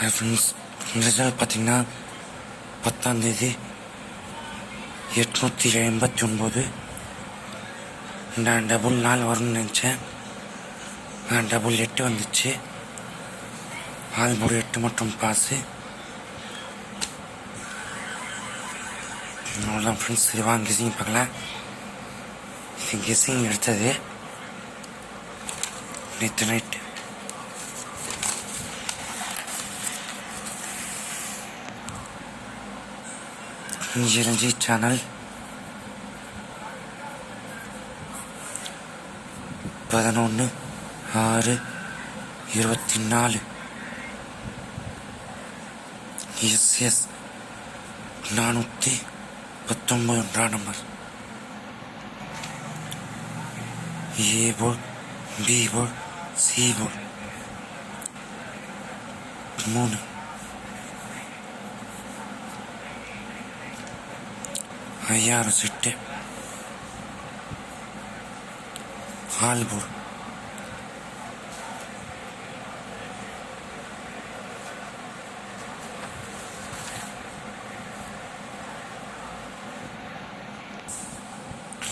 Hi friends result பார்த்தீங்கன்னா பத்தாந்தேதி எட்நூற்றி எண்பத்தி ஒன்பது நான் டபுள் நாள் வரும்னு நினச்சேன். நான் டபுள் எட்டு வந்துச்சு. ஆல் ஒரு எட்டு மட்டும் பாஸு அவ்வளோதான் ஃப்ரெண்ட்ஸ் சரி வாங்க கெஸிங் பார்க்கலாம். இது கெஸிங் எடுத்தது. நேற்று நைட்டு இஞ்சிரஞ்சி சேனல். பதினொன்று ஆறு இருபத்தி நாலு எஸ் எஸ் நானூற்றி பத்தொம்பது ஒன்றாம் நம்பர் ஏ போல் பி போல் சி போல் மூணு. ஐயாயிரம் சிட்டு ஆல்பூர்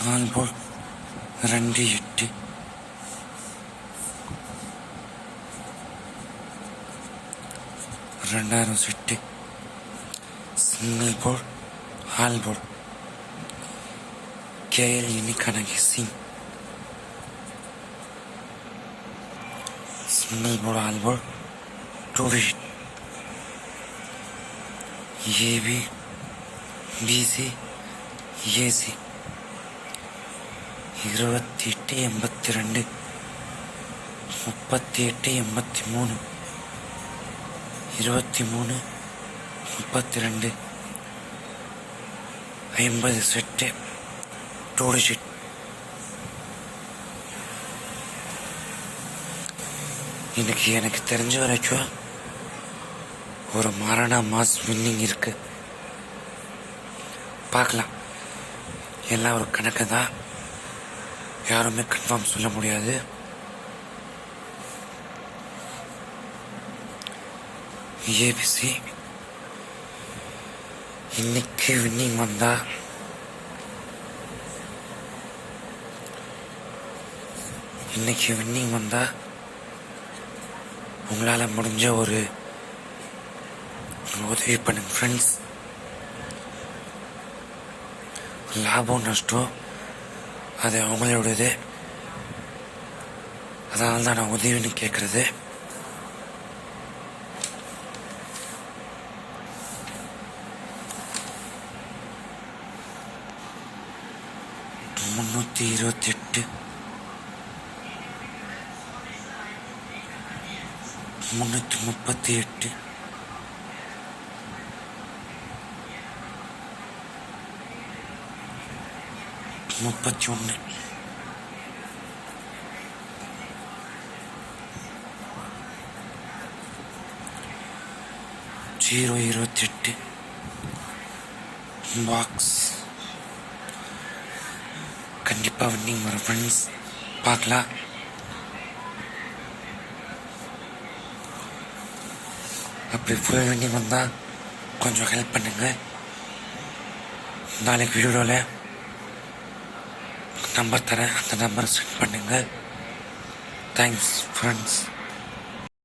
ஆல்பூர் ரெண்டு எட்டு ரெண்டாயிரம் சிட்டு சிங்கிள் போல் ஆல்போல் கேஎல் இன்னைக்கான கெஸ்ஸிங் சிங்கிள் போல் ஆல்போல் two digit AB BC AC இருபத்தி எட்டு எண்பத்தி ரெண்டு முப்பத்தி எட்டு எண்பத்தி மூணு இருபத்தி மூணு முப்பத்தி ரெண்டு ஐம்பது செட்டு. டூ இன்னைக்கு எனக்கு தெரிஞ்ச வரைக்கும் ஒரு மரண மாஸ் வின்னிங் இருக்கு. பார்க்கலாம். எல்லாம் ஒரு கணக்கு தான். யாருமே கன்ஃபார்ம் சொல்ல முடியாது. ஏபிசி இன்னைக்கு வின்னிங் வந்தா இன்னைக்கு வின்னிங் வந்தா உங்களால் முடிஞ்ச ஒரு உதவி பண்ணுங்க ஃப்ரெண்ட்ஸ் லாபம் நஷ்டம் அது அவங்களோடது அதனால தான் நான் உதவின்னு கேட்குறது முந்நூற்றி இருபத்தி முன்னூற்றி முப்பத்தி எட்டு. முப்பத்தி ஒன்று. ஜீரோ இருபத்தி எட்டு பாக்ஸ். கண்டிப்பாக வின்னிங் வரும் ஃப்ரெண்ட்ஸ் பார்க்கலாம். அப்படி ஃபுல் வின்னிங் வந்தால் கொஞ்சம் ஹெல்ப் பண்ணுங்க. நாளைக்கு வீடியோவில் நம்பர் தரேன். அந்த நம்பரை சென்ட் பண்ணுங்க. Thanks friends